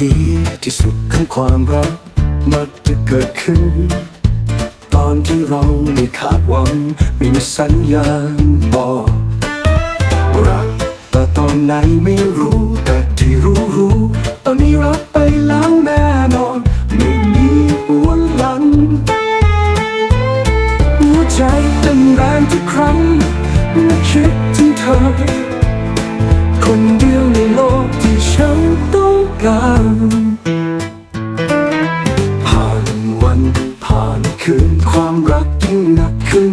ดีที่สุดของความรัก มักจะเกิดขึ้น ตอนที่เราไม่คาดหวังไม่มีสัญญาณบอกรัก แต่ตอนไหนไม่รู้แต่ที่รู้รู้ ตอนนี้รักไปแล้วแน่นอนไม่มีวนหลัง หัวใจเต้นแรงทุกครั้ง การผ่านวันผ่านคืนความรักยิ่งหนักขึ้น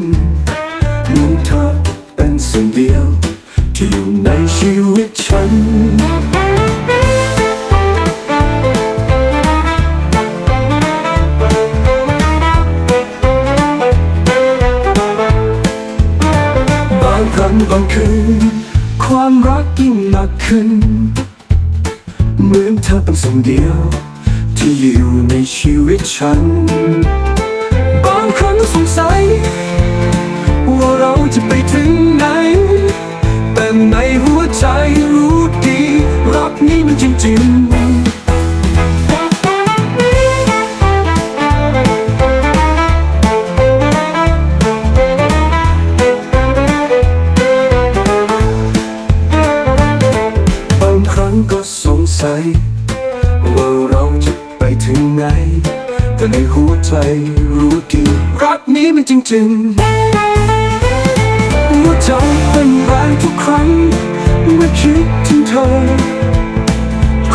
เหมือนเธอเป็นสิ่งเดียว ที่อยู่ในชีวิตฉันบางครั้งบางคืนความรักยิ่งหนักขึ้น เหมือนเธอเป็นสิ่งเดียว ที่อยู่ในชีวิตฉัน บางครั้งสงสัย ว่าเราจะไปถึงไหน แต่ในหัวใจรู้ดี รักนี้มันจริงๆ ใจว่าเราจะไปถึงไหน แต่ในหัวใจรู้ดีรักนี้มันจริงๆหัวใจเป็นแรงทุกครั้งเมื่อคิดถึงเธอ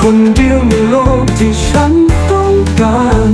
คนเดียวในโลกที่ฉันต้องการ